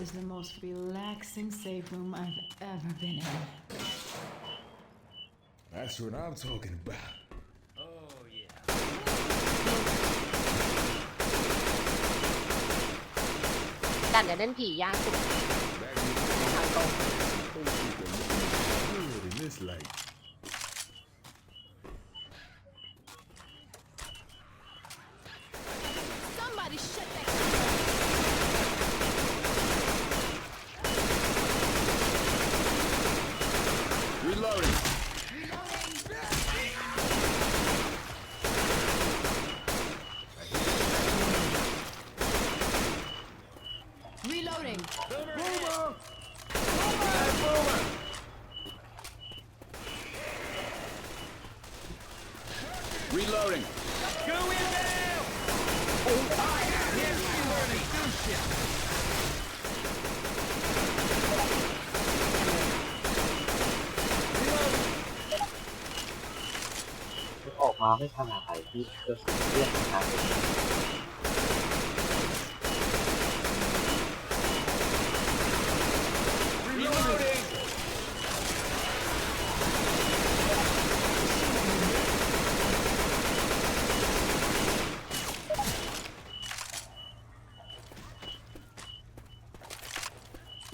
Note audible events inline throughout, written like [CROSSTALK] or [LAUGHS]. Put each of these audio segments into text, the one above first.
is the most relaxing safe room I've ever been in. That's what I'm talking about. ดันจะเล่นผียากสุดทางตรง Good in this light. Somebody shut that. Reloading. Reloading. Reloading. ๆมันออกมาไม่ขนาดไหนที่กระสุนเลื่อนขนาดนี้ Reloading.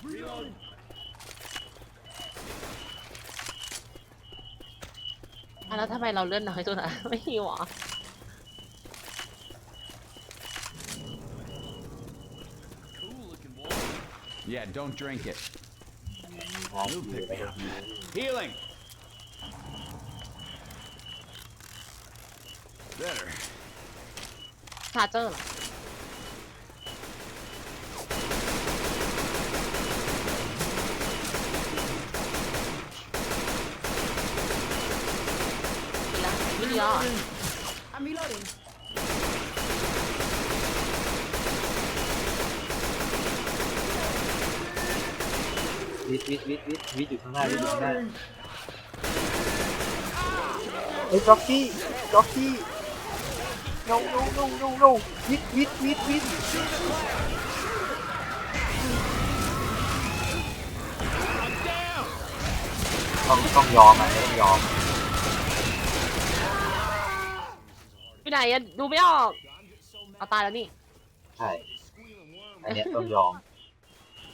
Reloading. อะ แล้วทำไมเราเลื่อนน้อยจังนะไม่หิวเหรอ Yeah, don't drink it. งานอยู่ในที Healing. Better. ชาร์เจอร์เหรอ ละไม่ดีแล้วเหรอ I'm reloading. วิทวิทวิทวิทวิทอยู่ข้างหน้าวิทอยู่ข้างหน้าเฮ้ยจ็อกกี้จ็อกกี้ no no no no no วิทวิทวิทวิทต้องต้องยอมอะไม่ต้องยอม ไปไหนอะดูไม่ออกเอาตายแล้วนี่ใช่ อันเนี้ยต้องยอม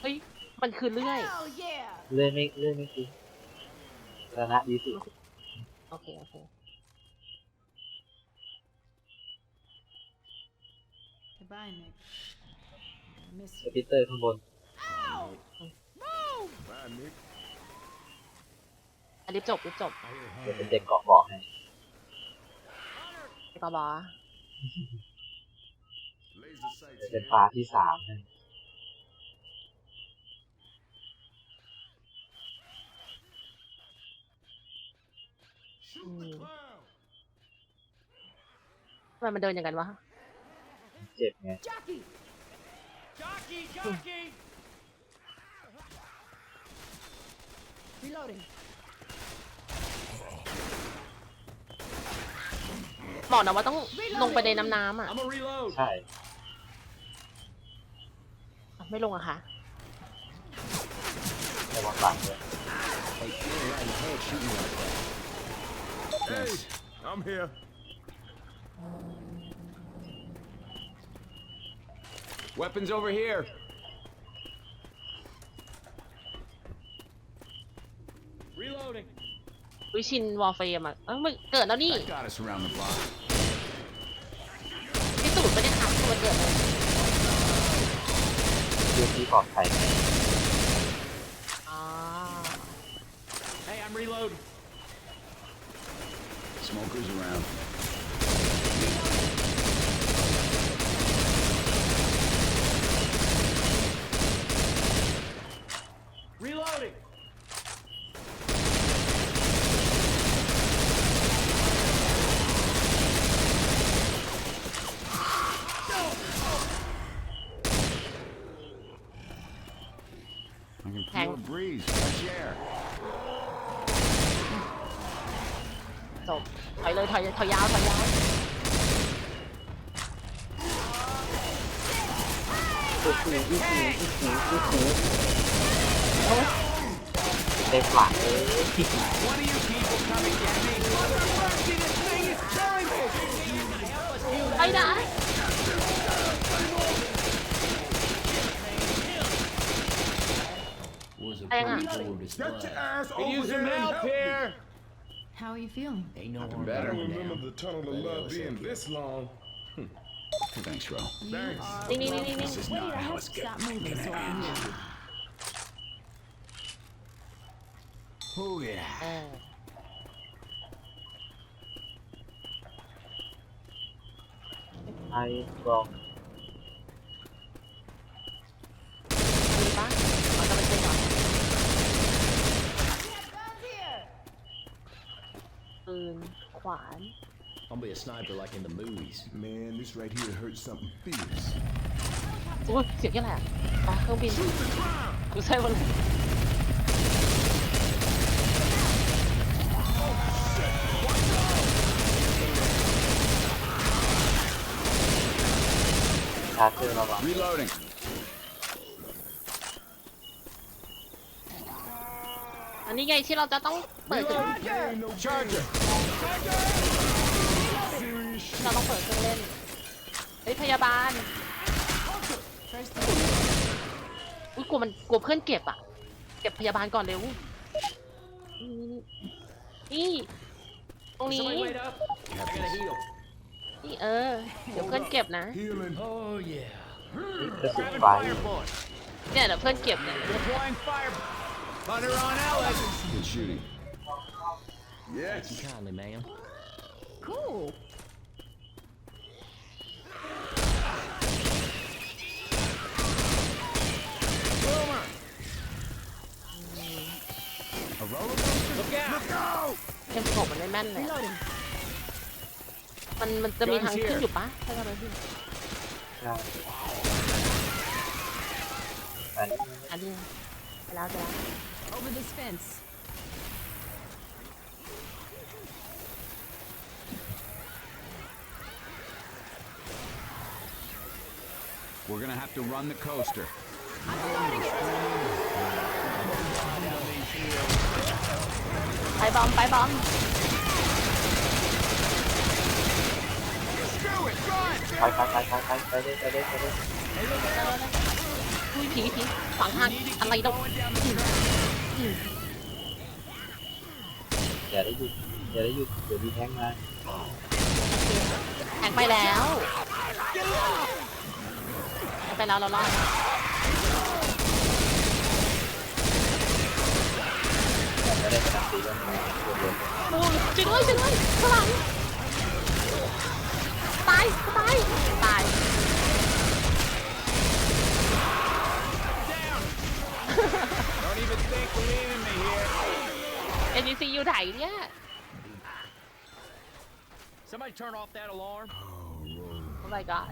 เฮ้ยมันคือเลื่อย Hell yeah. เลื่อนไม่เลื่อนไม่คือชนะดีสุดโอเค โอเค Goodbye, Nick. I miss ส you. ปิตเตอร์ข้างบน Bye, Nick. อันรีบจบรีบจบเดี๋ยวเป็นเด็กเกาะบอกให้ไป ต่อบอ Laser sights เดี๋ยวเป็น here. ปลาที่สามให้ Shoot the clown. ทำไมมันเดินอย่างกันวะ เจ็บไง Jockey. Jockey, jockey. Reloading. บอกนะว่าต้องลงไปในน้ำน้ำอะ I'm a reload. ใช่ ไม่ลงอะค่ะระวังหลังเลย Hey, I'm here. Weapons over here. Reloading. วิชินวอลเฟรมอะเอ้ามันเกิดแล้วนี่ That got us around the block. พิสูจน์ไม่ได้ค่ะคือมัน เกิดเลยเรื่องที่ปลอดภัยอ๋อ Hey, I'm reloading. Smokers around. Reloading. I can Hang. feel a breeze, fresh air. จบถอยเลยถอยถอยยาวถอยยาวโอ้โอ้โหโอ้โหโอ้โหโอ้โหโอ้โหเต็มหลังเลย One of you people come and get me. ไปได้ Was a Hang on. pretty glorious Get blood. your ass Could over use here How are you feeling? Ain't no harm I better. don't done remember now. the tunnel of But love else being okay. this long. Thanks, bro. Thanks. นี่นี่นี่นี่ This is not how it's Stop gonna moving so I can hear you. Oh yeah. เออ ปืนขวาน I'll be a sniper like in the movies. Man, this right here hurts something fierce. อุ้ยเสียงยังไงอะอ๋อเครื่องบินกูใช่หมดเลย ชาร์เจอร์ระวัง [LAUGHS] Reloading. อันนี้ไงที่เราจะต้องเปิดเครื่อง Ain't no Charger. เราต้องเปิดเครื่องเล่นเฮ้ยพยาบาลอุ้ยกลัวมันกลัวเพื่อนเก็บอะ เก็บพยาบาลก่อนเร็วนี่นี่ตรงนี้ Somebody wait up. I gotta heal. นี่เออ เดี๋ยวเพื่อนเก็บนะ healing. Oh yeah. กระสุน Grabbing ไฟ firebolt. เนี่ยเดี๋ยวเพื่อนเก็บเนี่ย Deploying fire. Thunder on Ellis. Good shooting. Yes. Thank you kindly, ma'am. Cool. Boomer. A roller coaster. Look out. เอ็มโมันไม่แม่นเลยอะมันมันจะมีทางขึ้นอยู่ปะถ้าจะไปขึ้นใช่แต่นี่อันนี้ไปแล้วไปแล้ว Over this fence. We're gonna have to run the coaster. ไปบอมไปบอมไปไปไปไปไปไปเลยไปเลยไปเลยอุ้ยผีผีฝังทางอะไรดอกอย่าได้หยุดอย่าได้หยุดเดี๋ยวมีแท้งมาแทงไปแล้วแทง ไปแล้วเรารอดแต่ไม่ได้กระดับตีแล้วมันเดือดโอ้ยจริงเลยจริงเลยข้างหลังตายตายตาย Don't even think of leaving me here. เอ็นซีอยู่ไหนเนี่ย Somebody turn off that alarm. โอ้ my god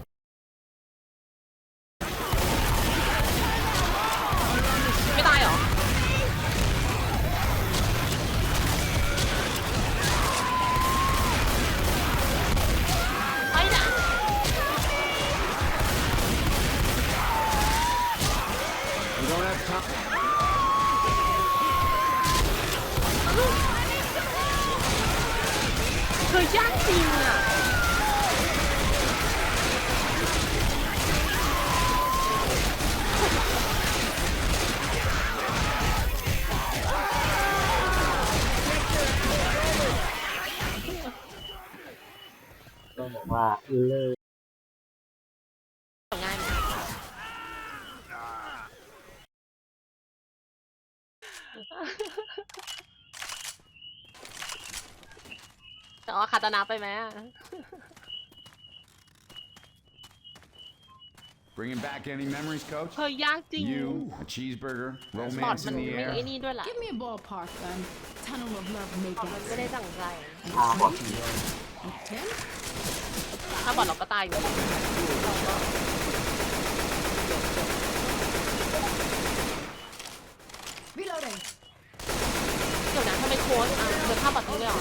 ไม่ตายเหรอไปนะ We don't have time. เธอยา กจริงอะต้องบอกว่าเลิกง่ายไหมจะเอาคาตานาไปไหมอะ Bringing back any memories, coach? เธอยากจริง You, a cheeseburger, บอด romance มัน in the ไม่ไอ้ air. นี่ด้วยล่ะ Give me a ballpark, then. Tunnel of love บอดมัน makeouts. ไม่ได้ตั้งใจอาหัวผี Ten? ถ้าบอดเราก็ตายอยู่ Reloading. เดี๋ยวนะทำไมโค้ชอะเดินข้ามแบบนี้เลยเหรอ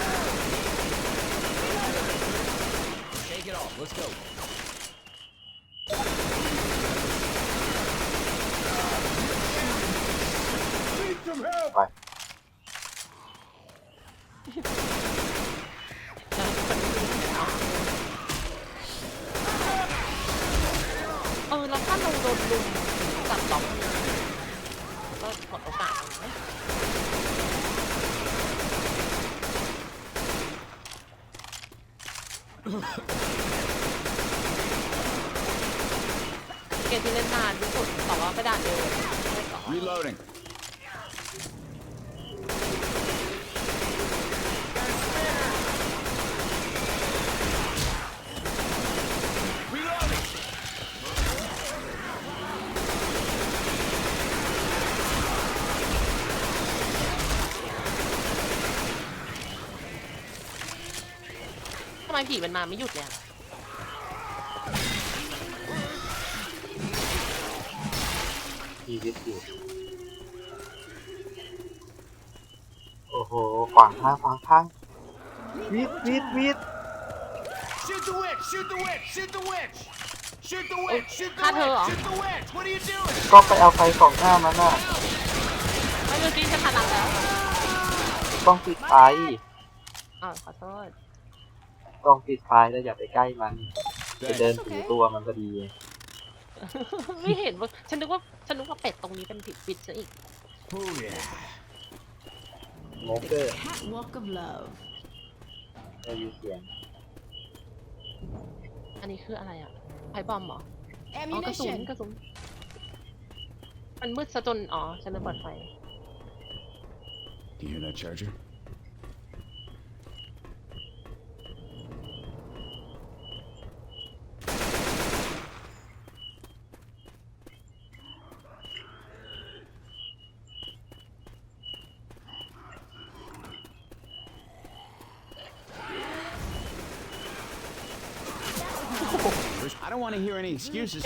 Take it off. Let's go. เออแล้วถ้าเราโดนลุมจับล็อกก็หมดโอกาสเลยนะ เกมที่เล่นนานที่สุดแต่ว่าไปด่านเดียวไม่ต่อ Reloading. Reloading. ทำไมผีมันมาไม่หยุดเลย วิตอยู่ โอ้โหขวางทางขวางทางวิดวิดวิด Shoot the witch! Shoot the witch! Shoot the witch! Shoot the witch! Shoot the Cut her witch! off. Shoot the witch! What are you doing? ก็ไปเอาไฟสองหน้ามันน่ะไม่รู้จีจะถนัดแล้วต้องปิดไฟอ๋อขอโทษต้องปิดไฟแล้วอย่าไปใกล้มัน จะเดินถึงตัวมันพอดี ไม่เห็นว่าฉันนึกว่า ฉันนึกว่าเป็ดตรงนี้เป็นผิดปิดซะอีก Oh yeah. โมเกอร์ Catwalk of love. ได้ยินเสียงอันนี้คืออะไรอะไพบอมเหรออ๋อกระสุน Ammunition. กระสุน มันมืดซะจน อ๋อ ฉันเลยเปิดไฟ Do you hear that charger? Don't want to hear any excuses.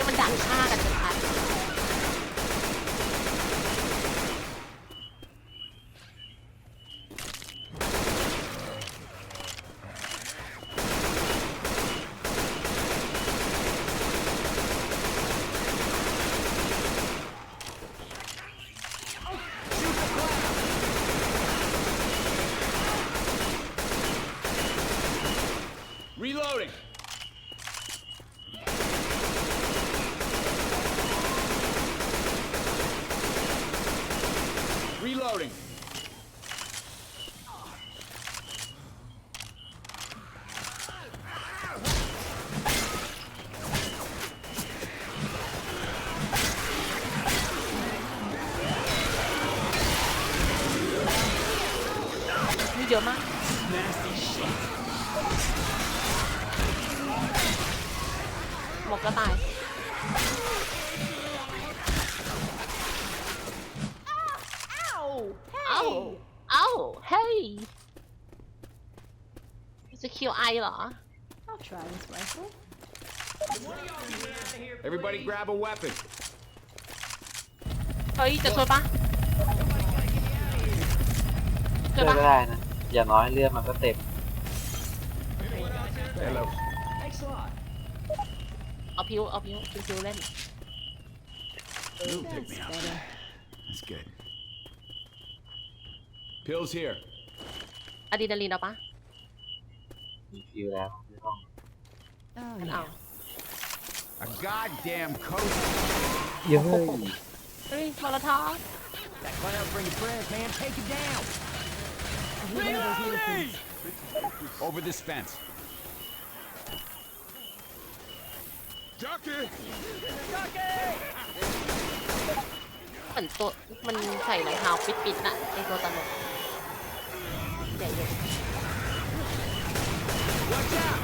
จะคิวไอเหรอ I'll try this rifle. Everybody grab a weapon. เฮ้ย จะช่วยปะช่ ช่ ว วย ย ปะ ก็ได้นะ อย่างน้อยเลือดมันก็เต็ม Hello. Thanks a lot. เอาพิวเอาพิวพิวพิวเล่น You'll pick me That's up. better. That's good. Pills here. อะดรีนาลีนเอาปะ มีฟิวแล้วไม่ต้อง Oh, งั้น yeah. เอา A goddamn coast. เย้ยเฮ้ยโทรทอ That clown bring your friends, man. Take it down. Over this fence. Ducky! เหมือนตัวมันใส่รองเท้าปิดๆน่ะไอตัวตลกใหญ่เลย Watch out!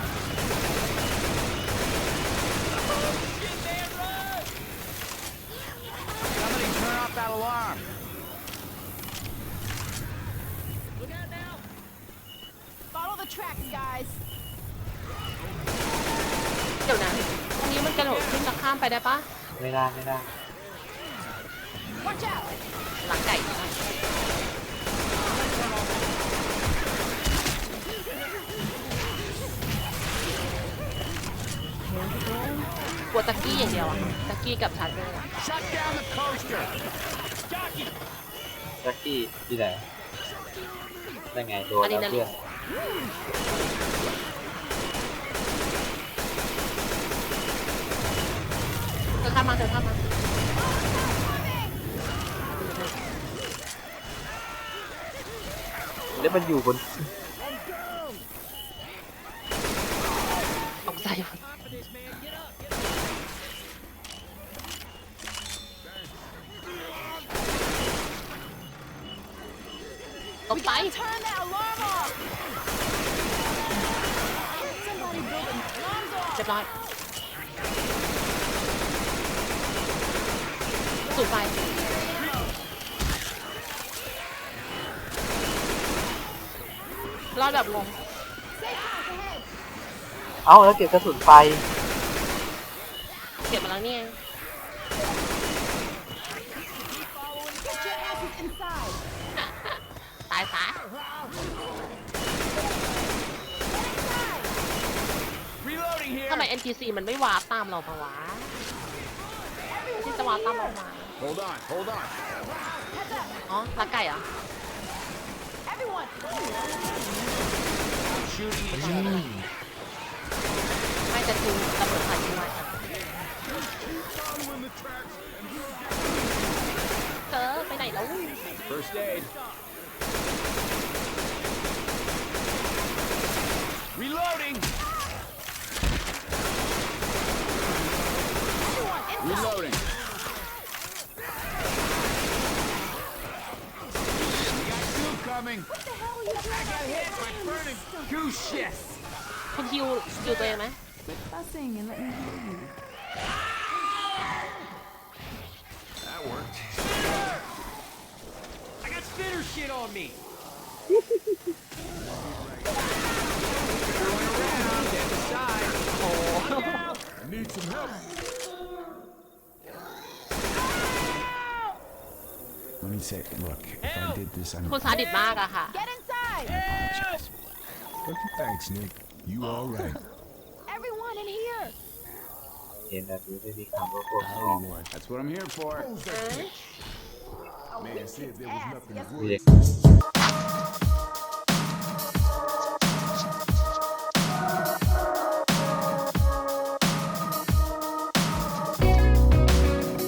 Somebody turn off that alarm. Follow the tracks, guys. เดี๋ยวนะตรงนี้มันกระโดดขึ้นแล้วข้ามไปได้ปะไม่ได้ไม่ได้ Watch out! หลังไก่กลัวตะกี้อย่างเดียวอะตะกี้กับชาร์เจอร์อะ Shut down the coaster. แจ็คกี้ที่ไหนได้ไงโดนแล้วเพื่อน เธอข้ามมาเธอข้ามมาแล้วมันอยู่บนตกใจหมดตกใจ Turn that alarm off! Somebody build an alarm off! เรียบร้อย ดไฟรอดแบบงงเอ้าแล้วเก็บกระสุนไฟเก็บมาแล้วเนี่ย Get your asses inside! ตายซะ Reloading here. ทำไม NPC มันไม่วาร์ปตามเราปะวะที่จะวาร์ปตามเรามา Hold on, hold on. อ๋อลักไก่เหรอ Everyone! Shooting. ไม่จะทิ้งระเบิดใส่ทิ้งไว้อะเจอไปไหนแล้ว First aid. goose shit. คุณฮิวฮิวตัวเองไหม Quit fussing and let me hear you. That worked. I got spitter shit on me. Throwing around at the side. I need some help. Let me say, look, if I did this, I'm. คุณซาดิสมากอะค่ะ Get inside! I apologize. Thanks, Nick. You all right? Everyone in here. That's what I'm here for. Man, see if there was nothing.